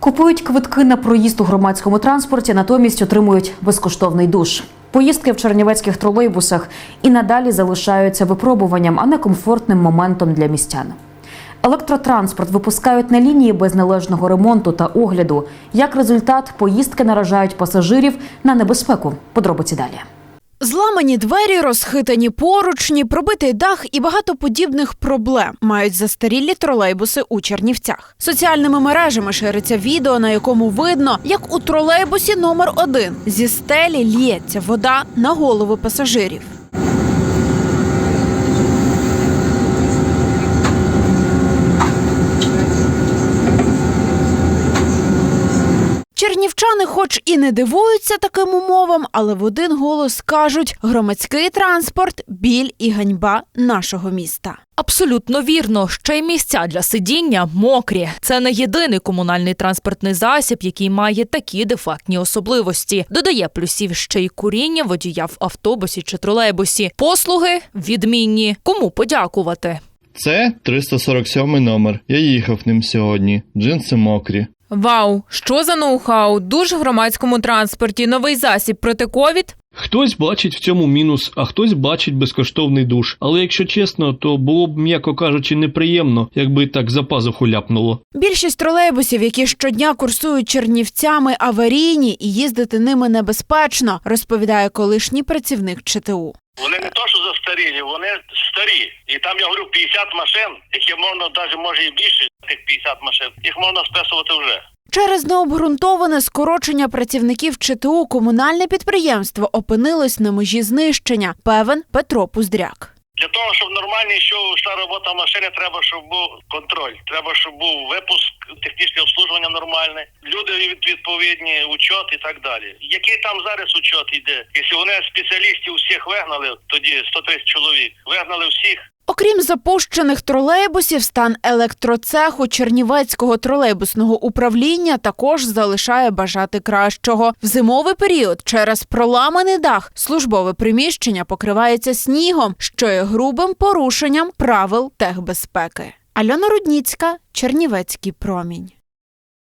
Купують квитки на проїзд у громадському транспорті, натомість отримують безкоштовний душ. Поїздки в чернівецьких тролейбусах і надалі залишаються випробуванням, а не комфортним моментом для містян. Електротранспорт випускають на лінії без належного ремонту та огляду. Як результат, поїздки наражають пасажирів на небезпеку. Подробиці далі. Зламані двері, розхитані поручні, пробитий дах і багато подібних проблем мають застарілі тролейбуси у Чернівцях. Соціальними мережами шириться відео, на якому видно, як у тролейбусі номер один зі стелі лється вода на голови пасажирів. Чернівчани, хоч і не дивуються таким умовам, але в один голос кажуть: громадський транспорт біль і ганьба нашого міста. Абсолютно вірно. Ще й місця для сидіння мокрі. Це не єдиний комунальний транспортний засіб, який має такі дефектні особливості. Додає плюсів ще й куріння водія в автобусі чи тролейбусі. Послуги відмінні. Кому подякувати? Це 347 номер. Я їхав ним сьогодні. Джинси мокрі. Вау, що за ноу-хау? Душ в громадському транспорті, новий засіб проти ковід? Хтось бачить в цьому мінус, а хтось бачить безкоштовний душ. Але якщо чесно, то було б, м'яко кажучи, неприємно, якби так за пазуху ляпнуло. Більшість тролейбусів, які щодня курсують чернівцями, аварійні і їздити ними небезпечно, розповідає колишній працівник ЧТУ. Вони не то, що застарілі, вони старі. І там я говорю 50 машин, які можна навіть може і більше тих 50 машин, їх можна списувати вже. Через необґрунтоване скорочення працівників ЧТУ комунальне підприємство опинилось на межі знищення, певен Петро Пуздряк. Для того, щоб нормально йшла робота машини, треба, щоб був контроль. Треба, щоб був випуск, технічне обслуговування нормальне, люди від- відповідні, учет і так далі. Який там зараз учет йде? Якщо вони спеціалістів всіх вигнали, тоді 130 чоловік, вигнали всіх, Окрім запущених тролейбусів, стан електроцеху Чернівецького тролейбусного управління також залишає бажати кращого. В зимовий період через проламаний дах службове приміщення покривається снігом, що є грубим порушенням правил техбезпеки. Альона Рудніцька, Чернівецький промінь.